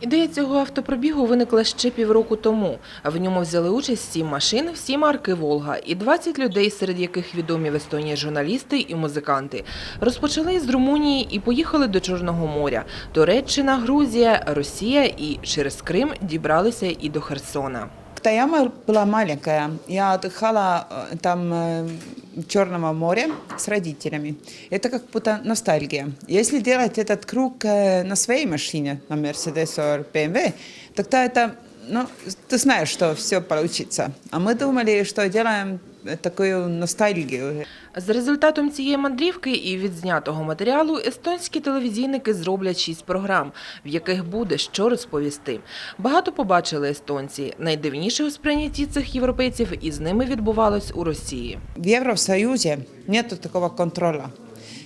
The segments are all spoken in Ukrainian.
Ідея цього автопробігу виникла ще півроку тому. В ньому взяли участь сім машин, всі марки «Волга» і 20 людей, серед яких відомі в Естонії журналісти і музиканти. Розпочали з Румунії і поїхали до Чорного моря. Туреччина, Грузія, Росія і через Крим дібралися і до Херсона. Когда яма была маленькая, я отдыхала э, там э, в Черном море с родителями. Это как будто ностальгия. Если делать этот круг э, на своей машине, на Mercedes or BMW, тогда это, ну, ты знаешь, что все получится. А мы думали, что делаем э, такую ностальгию. З результатом цієї мандрівки і відзнятого матеріалу естонські телевізійники зроблять шість програм, в яких буде що розповісти. Багато побачили естонці. Найдивніше у сприйнятті цих європейців із ними відбувалось у Росії. В Евросоюзе нет такого контроля.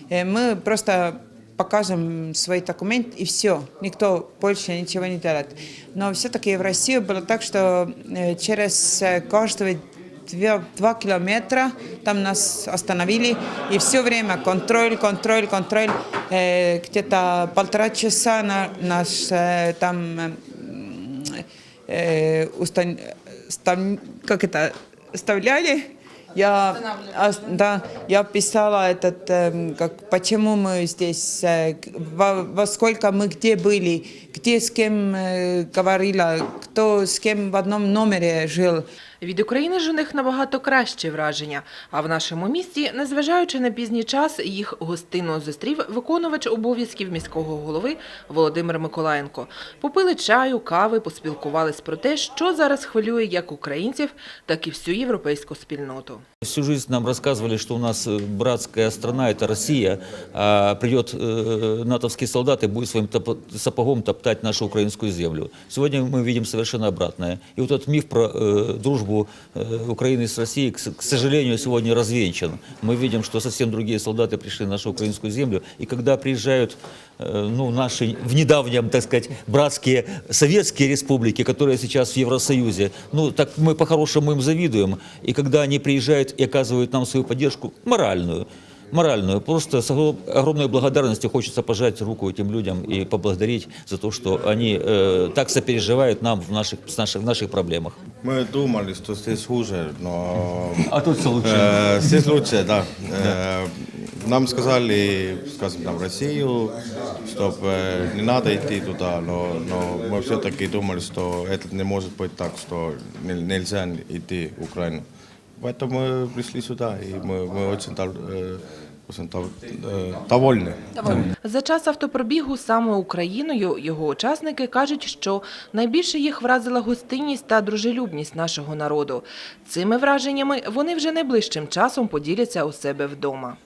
Э, Мы просто покажем свой документ и все. Никто больше ничего не делает. Но все-таки в России было так, что э, через э, каждые две- два километра там нас остановили, и все время контроль, контроль, контроль. Э, Где-то полтора часа на, нас э, там э, э, устан- стан- как это, оставляли. Я, да, я писала этот, эм, как, почему мы здесь, э, во, во сколько мы где были, где с кем э, говорила, кто с кем в одном номере жил. Від України ж у них набагато краще враження. А в нашому місті, незважаючи на пізній час, їх гостинно зустрів виконувач обов'язків міського голови Володимир Миколаєнко. Попили чаю, кави, поспілкувались про те, що зараз хвилює як українців, так і всю європейську спільноту. Всю жизнь нам рассказывали, что у нас э, братская страна – это Россия, а придет э, натовский солдат и будет своим топ- сапогом топтать нашу украинскую землю. Сегодня мы видим совершенно обратное. И вот этот миф про э, дружбу э, Украины с Россией, к, с- к сожалению, сегодня развенчан. Мы видим, что совсем другие солдаты пришли на нашу украинскую землю. И когда приезжают э, ну, наши в недавнем, так сказать, братские советские республики, которые сейчас в Евросоюзе, ну, так мы по-хорошему им завидуем. И когда они приезжают и оказывают нам свою поддержку моральную, моральную, просто с огром- огромной благодарностью хочется пожать руку этим людям и поблагодарить за то, что они э, так сопереживают нам в наших, с наших, в наших проблемах. Мы думали, что здесь хуже, но А тут все лучше. э, здесь лучше, да. Э, Нам сказали, скажем, там, в Россию, чтобы не надо идти туда, но, но мы все-таки думали, что это не может быть так, что нель- нельзя идти в Украину. Поэтому мы пришли сюда, и мы, мы очень, дов- э, очень дов- э, довольны. За час автопробігу саме Україною його учасники кажуть, що найбільше їх вразила гостинність та дружелюбність нашого народу. Цими враженнями вони вже найближчим часом поділяться у себе вдома.